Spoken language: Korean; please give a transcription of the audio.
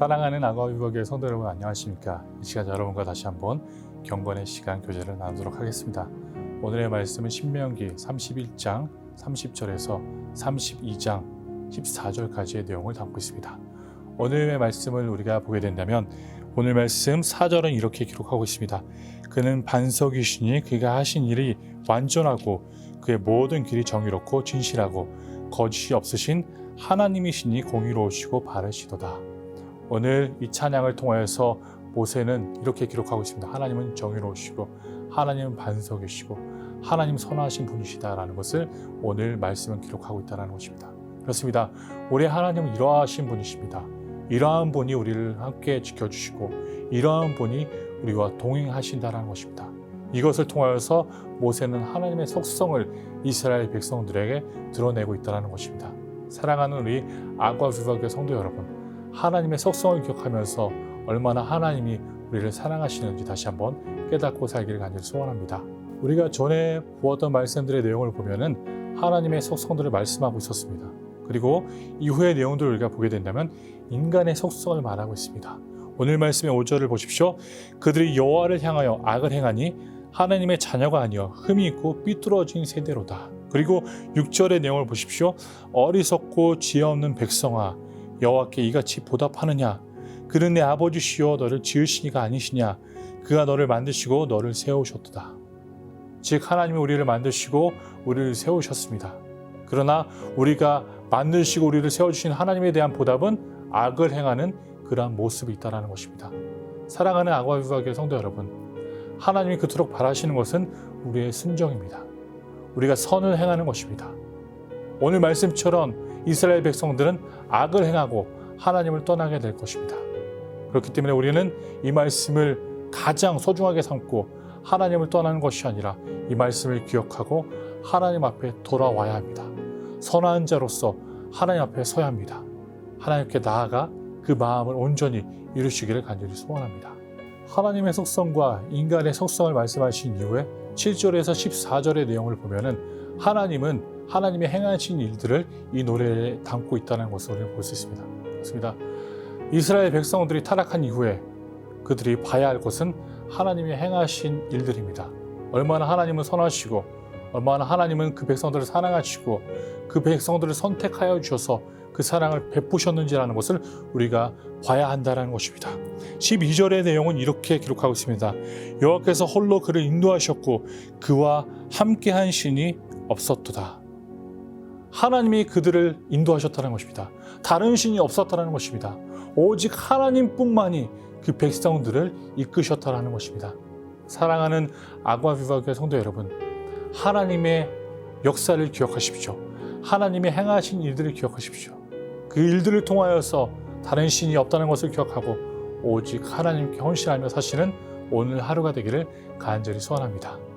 사랑하는 유학의 성도 여러분 안녕하십니까? 이 시간 여러분과 다시 한번 경건의 시간 교제를 나누도록 하겠습니다. 오늘의 말씀은 신명기 31장 30절에서 32장 14절까지의 내용을 담고 있습니다. 오늘의 말씀을 우리가 보게 된다면 오늘 말씀 4절은 이렇게 기록하고 있습니다. 그는 반석이시니 그가 하신 일이 완전하고 그의 모든 길이 정의롭고 진실하고 거짓이 없으신 하나님이시니 공의로우시고 바르시도다. 오늘 이 찬양을 통하여서 모세는 이렇게 기록하고 있습니다. 하나님은 정의로우시고 하나님은 반석이시고 하나님 선하신 분이시다라는 것을 오늘 말씀은 기록하고 있다는 것입니다. 그렇습니다. 우리 하나님은 이러하신 분이십니다. 이러한 분이 우리를 함께 지켜주시고 이러한 분이 우리와 동행하신다는 것입니다. 이것을 통하여서 모세는 하나님의 속성을 이스라엘 백성들에게 드러내고 있다는 것입니다. 사랑하는 우리 아과 비박의 성도 여러분, 하나님의 속성을 기억하면서 얼마나 하나님이 우리를 사랑하시는지 다시 한번 깨닫고 살기를 간절히 소원합니다. 우리가 전에 보았던 말씀들의 내용을 보면은 하나님의 속성들을 말씀하고 있었습니다. 그리고 이후의 내용들을 우리가 보게 된다면 인간의 속성을 말하고 있습니다. 오늘 말씀의 5절을 보십시오. 그들이 여호와를 향하여 악을 행하니 하나님의 자녀가 아니여 흠이 있고 삐뚤어진 세대로다. 그리고 6절의 내용을 보십시오. 어리석고 지혜 없는 백성아 여호와께 이같이 보답하느냐 그는 내 아버지시여 너를 지으시니가 아니시냐 그가 너를 만드시고 너를 세우셨도다. 즉 하나님이 우리를 만드시고 우리를 세우셨습니다. 그러나 우리가 만드시고 우리를 세워주신 하나님에 대한 보답은 악을 행하는 그러한 모습이 있다는 것입니다. 사랑하는 유학의 성도 여러분, 하나님이 그토록 바라시는 것은 우리의 순정입니다. 우리가 선을 행하는 것입니다. 오늘 말씀처럼 이스라엘 백성들은 악을 행하고 하나님을 떠나게 될 것입니다. 그렇기 때문에 우리는 이 말씀을 가장 소중하게 삼고 하나님을 떠나는 것이 아니라 이 말씀을 기억하고 하나님 앞에 돌아와야 합니다. 선한 자로서 하나님 앞에 서야 합니다. 하나님께 나아가 그 마음을 온전히 이루시기를 간절히 소원합니다. 하나님의 속성과 인간의 속성을 말씀하신 이후에 7절에서 14절의 내용을 보면은 하나님은 하나님의 행하신 일들을 이 노래에 담고 있다는 것을 우리는 볼 수 있습니다. 그렇습니다. 이스라엘 백성들이 타락한 이후에 그들이 봐야 할 것은 하나님이 행하신 일들입니다. 얼마나 하나님은 선하시고 얼마나 하나님은 그 백성들을 사랑하시고 그 백성들을 선택하여 주셔서 그 사랑을 베푸셨는지라는 것을 우리가 봐야 한다는 것입니다. 12절의 내용은 이렇게 기록하고 있습니다. 여호와께서 홀로 그를 인도하셨고 그와 함께한 신이 없었도다. 하나님이 그들을 인도하셨다는 것입니다. 다른 신이 없었다는 것입니다. 오직 하나님뿐만이 그 백성들을 이끄셨다는 것입니다. 사랑하는 아과비바교의 성도 여러분, 하나님의 역사를 기억하십시오. 하나님의 행하신 일들을 기억하십시오. 그 일들을 통하여서 다른 신이 없다는 것을 기억하고 오직 하나님께 헌신하며 사시는 오늘 하루가 되기를 간절히 소원합니다.